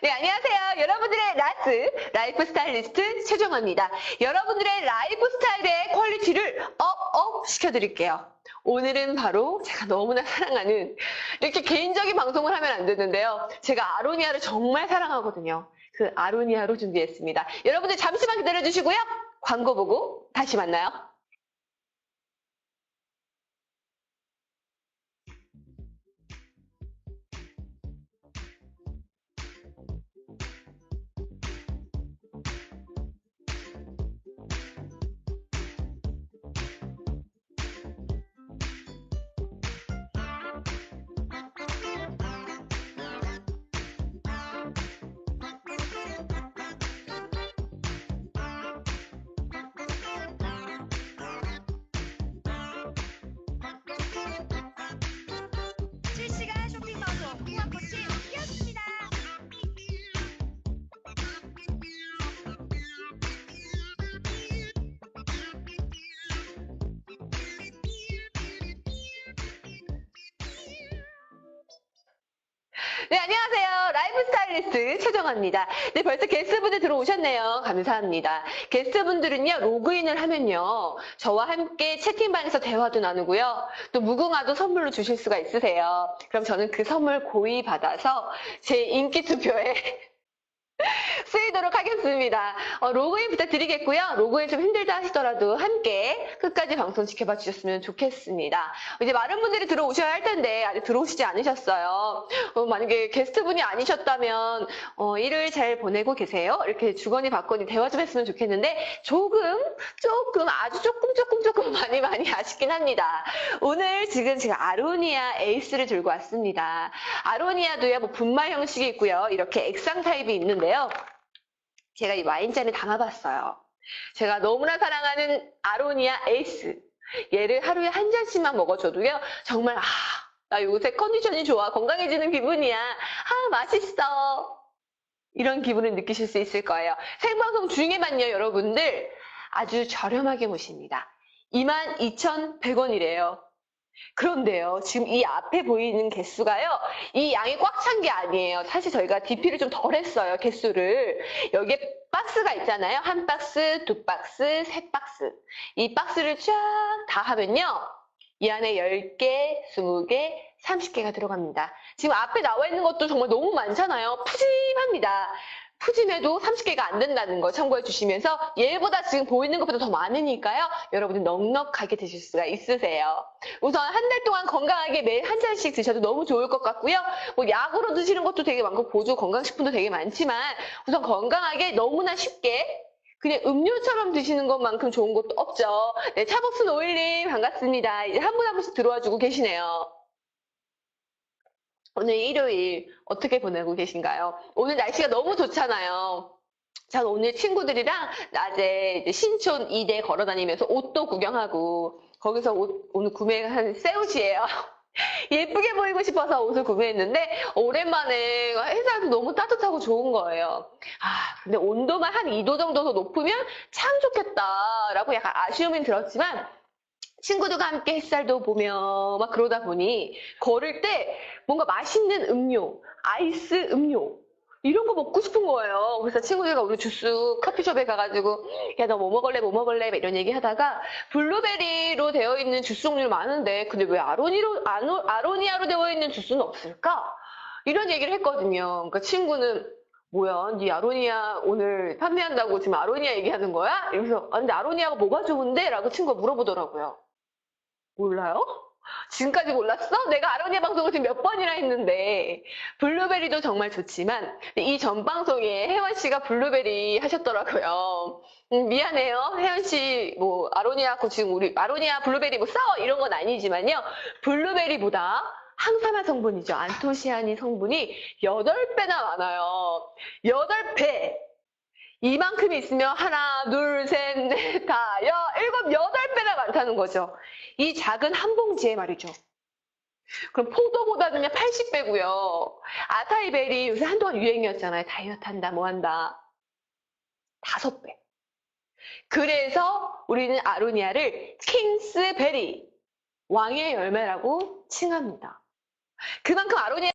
네, 안녕하세요. 여러분들의 라스 라이프 스타일리스트 최정화입니다. 여러분들의 라이프 스타일의 퀄리티를 업업 시켜드릴게요. 오늘은 바로 제가 너무나 사랑하는 이렇게 개인적인 방송을 하면 안 되는데요. 제가 아로니아를 정말 사랑하거든요. 그 아로니아로 준비했습니다. 여러분들 잠시만 기다려주시고요. 광고 보고 다시 만나요. 네, 안녕하세요. 라이프 스타일리스트 최정화입니다. 네, 벌써 게스트분들 들어오셨네요. 감사합니다. 게스트분들은요, 로그인을 하면요, 저와 함께 채팅방에서 대화도 나누고요, 또 무궁화도 선물로 주실 수가 있으세요. 그럼 저는 그 선물 고이 받아서 제 인기 투표에 쓰이도록 하겠습니다. 어, 로그인 부탁드리겠고요. 로그인 좀 힘들다 하시더라도 함께 끝까지 방송 지켜봐 주셨으면 좋겠습니다. 이제 많은 분들이 들어오셔야 할 텐데 아직 들어오시지 않으셨어요. 어, 만약에 게스트분이 아니셨다면 어, 일을 잘 보내고 계세요. 이렇게 주거니 받거니 대화 좀 했으면 좋겠는데 조금 조금 아주 조금 조금 조금 많이 많이 아쉽긴 합니다. 오늘 지금 제가 아로니아 에이스를 들고 왔습니다. 아로니아도요 뭐 분말 형식이 있고요. 이렇게 액상 타입이 있는데요. 제가 이 와인잔에 담아봤어요. 제가 너무나 사랑하는 아로니아 에이스. 얘를 하루에 한 잔씩만 먹어줘도요. 정말 아, 나 요새 컨디션이 좋아. 건강해지는 기분이야. 아, 맛있어. 이런 기분을 느끼실 수 있을 거예요. 생방송 중에만요, 여러분들. 아주 저렴하게 모십니다. 22,100원이래요. 그런데요, 지금 이 앞에 보이는 개수가요, 이 양이 꽉 찬 게 아니에요. 사실 저희가 DP를 좀 덜 했어요, 개수를. 여기에 박스가 있잖아요. 한 박스, 두 박스, 세 박스. 이 박스를 쫙 다 하면요, 이 안에 10개, 20개, 30개가 들어갑니다. 지금 앞에 나와 있는 것도 정말 너무 많잖아요. 푸짐합니다. 푸짐해도 30개가 안 된다는 거 참고해 주시면서 얘보다 지금 보이는 것보다 더 많으니까요. 여러분들 넉넉하게 드실 수가 있으세요. 우선 한 달 동안 건강하게 매일 한 잔씩 드셔도 너무 좋을 것 같고요. 뭐 약으로 드시는 것도 되게 많고 보조 건강식품도 되게 많지만 우선 건강하게 너무나 쉽게 그냥 음료처럼 드시는 것만큼 좋은 것도 없죠. 네, 차복순 오일님 반갑습니다. 이제 한 분 한 분씩 들어와 주고 계시네요. 오늘 일요일 어떻게 보내고 계신가요? 오늘 날씨가 너무 좋잖아요. 전 오늘 친구들이랑 낮에 신촌 2대 걸어 다니면서 옷도 구경하고 거기서 옷 오늘 구매한 새 옷이에요. 예쁘게 보이고 싶어서 옷을 구매했는데 오랜만에 회사에서 너무 따뜻하고 좋은 거예요. 아 근데 온도만 한 2도 정도 더 높으면 참 좋겠다라고 약간 아쉬움이 들었지만 친구들과 함께 햇살도 보며 막 그러다 보니 걸을 때 뭔가 맛있는 음료, 아이스 음료 이런 거 먹고 싶은 거예요. 그래서 친구들과 우리 주스 커피숍에 가가지고 야 너 뭐 먹을래 뭐 먹을래 막 이런 얘기 하다가 블루베리로 되어 있는 주스 종류 많은데 근데 왜 아로니로 아노, 아로니아로 되어 있는 주스는 없을까? 이런 얘기를 했거든요. 그러니까 친구는 뭐야, 니 아로니아 오늘 판매한다고 지금 아로니아 얘기하는 거야? 이러면서 아, 근데 아로니아가 뭐가 좋은데? 라고 친구가 물어보더라고요. 몰라요? 지금까지 몰랐어? 내가 아로니아 방송을 지금 몇 번이나 했는데 블루베리도 정말 좋지만 이 전 방송에 혜원 씨가 블루베리 하셨더라고요. 음, 미안해요. 혜원 씨, 뭐, 아로니아하고 지금 우리, 아로니아 블루베리 뭐 싸워! 이런 건 아니지만요. 블루베리보다 항산화 성분이죠. 안토시아닌 성분이 8배나 많아요. 8배! 이만큼이 있으면 하나, 둘, 셋, 넷, 다, 여, 일곱, 여덟 배나 많다는 거죠. 이 작은 한 봉지에 말이죠. 그럼 포도보다는요 80 배고요. 아사이베리 요새 한동안 유행이었잖아요. 다이어트 한다, 뭐 한다. 다섯 배. 그래서 우리는 아로니아를 킹스베리, 왕의 열매라고 칭합니다. 그만큼 아로니아